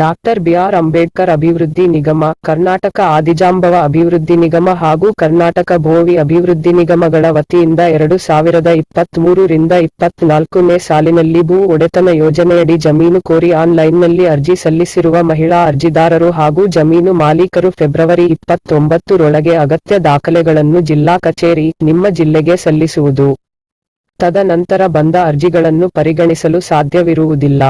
Doctor B R Ambedkar ಅಭಿವೃದ್ಧಿ ನಿಗಮ, ಕರ್ನಾಟಕ ಆದಿಜಾಂಬವ ಅಭಿವೃದ್ಧಿ ನಿಗಮ ಹಾಗೂ ಕರ್ನಾಟಕ ಭೋವಿ ಅಭಿವೃದ್ಧಿ ನಿಗಮಗಳ ವತಿಯಿಂದ ಎರಡು ಸಾವಿರದ ಇಪ್ಪತ್ಮೂರು ರಿಂದ ಇಪ್ಪತ್ನಾಲ್ಕನೇ ಸಾಲಿನಲ್ಲಿ ಭೂ ಒಡೆತನ ಯೋಜನೆಯಡಿ ಜಮೀನು ಕೋರಿ ಆನ್ಲೈನ್ನಲ್ಲಿ ಅರ್ಜಿ ಸಲ್ಲಿಸಿರುವ ಮಹಿಳಾ ಅರ್ಜಿದಾರರು ಹಾಗೂ ಜಮೀನು ಮಾಲೀಕರು ಫೆಬ್ರವರಿ ಇಪ್ಪತ್ತೊಂಬತ್ತರೊಳಗೆ ಅಗತ್ಯ ದಾಖಲೆಗಳನ್ನು ಜಿಲ್ಲಾ ಕಚೇರಿ, ನಿಮ್ಮ ಜಿಲ್ಲೆಗೆ ಸಲ್ಲಿಸುವುದು. ತದನಂತರ ಬಂದ ಅರ್ಜಿಗಳನ್ನು ಪರಿಗಣಿಸಲು ಸಾಧ್ಯವಿರುವುದಿಲ್ಲ.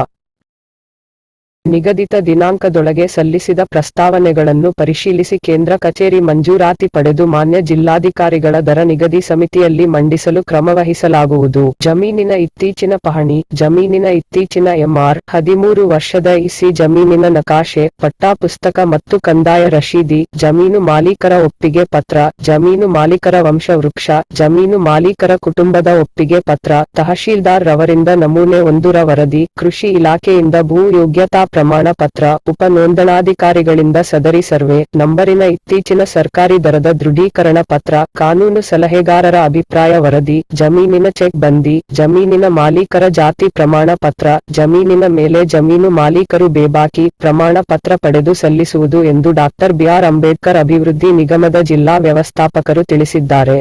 ನಿಗದಿತ ದಿನಾಂಕದೊಳಗೆ ಸಲ್ಲಿಸಿದ ಪ್ರಸ್ತಾವನೆಗಳನ್ನು ಪರಿಶೀಲಿಸಿ ಕೇಂದ್ರ ಕಚೇರಿ ಮಂಜೂರಾತಿ ಪಡೆದು ಮಾನ್ಯ ಜಿಲ್ಲಾಧಿಕಾರಿಗಳ ದರ ನಿಗದಿ ಸಮಿತಿಯಲ್ಲಿ ಮಂಡಿಸಲು ಕ್ರಮವಹಿಸಲಾಗುವುದು. ಜಮೀನಿನ ಇತ್ತೀಚಿನ ಪಹಣಿ, ಜಮೀನಿನ ಇತ್ತೀಚಿನ ಎಂಆರ್, ಹದಿಮೂರು ವರ್ಷದ ಇಸಿ ಜಮೀನಿನ ನಕಾಶೆ, ಪಟ್ಟಾ ಪುಸ್ತಕ ಮತ್ತು ಕಂದಾಯ ರಶೀದಿ, ಜಮೀನು ಮಾಲೀಕರ ಒಪ್ಪಿಗೆ ಪತ್ರ, ಜಮೀನು ಮಾಲೀಕರ ವಂಶವೃಕ್ಷ, ಜಮೀನು ಮಾಲೀಕರ ಕುಟುಂಬದ ಒಪ್ಪಿಗೆ ಪತ್ರ, ತಹಶೀಲ್ದಾರ್ ರವರಿಂದ ನಮೂನೆ ಒಂದರ ವರದಿ, ಕೃಷಿ ಇಲಾಖೆಯಿಂದ ಭೂ ಯೋಗ್ಯತಾ ಪ್ರಮಾಣ ಪತ್ರ, ಉಪ ನೋಂದಣಾಧಿಕಾರಿಗಳಿಂದ ಸದರಿ ಸರ್ವೆ, ನಂಬರಿನ ಇತ್ತೀಚಿನ ಸರ್ಕಾರಿ ದರದ ದೃಢೀಕರಣ ಪತ್ರ, ಕಾನೂನು ಸಲಹೆಗಾರರ ಅಭಿಪ್ರಾಯ ವರದಿ, ಜಮೀನಿನ ಚೆಕ್ ಬಂದಿ, ಜಮೀನಿನ ಮಾಲೀಕರ ಜಾತಿ ಪ್ರಮಾಣ ಪತ್ರ, ಜಮೀನಿನ ಮೇಲೆ ಜಮೀನು ಮಾಲೀಕರು ಬೇಬಾಕಿ ಪ್ರಮಾಣ ಪತ್ರ ಪಡೆದು ಸಲ್ಲಿಸುವುದು ಎಂದು ಡಾಕ್ಟರ್ ಬಿಆರ್ ಅಂಬೇಡ್ಕರ್ ಅಭಿವೃದ್ಧಿ ನಿಗಮದ ಜಿಲ್ಲಾ ವ್ಯವಸ್ಥಾಪಕರು ತಿಳಿಸಿದ್ದಾರೆ.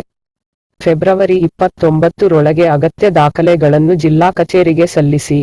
ಫೆಬ್ರವರಿ ಇಪ್ಪತ್ತೊಂಬತ್ತರೊಳಗೆ ಅಗತ್ಯ ದಾಖಲೆಗಳನ್ನು ಜಿಲ್ಲಾ ಕಚೇರಿಗೆ ಸಲ್ಲಿಸಿ.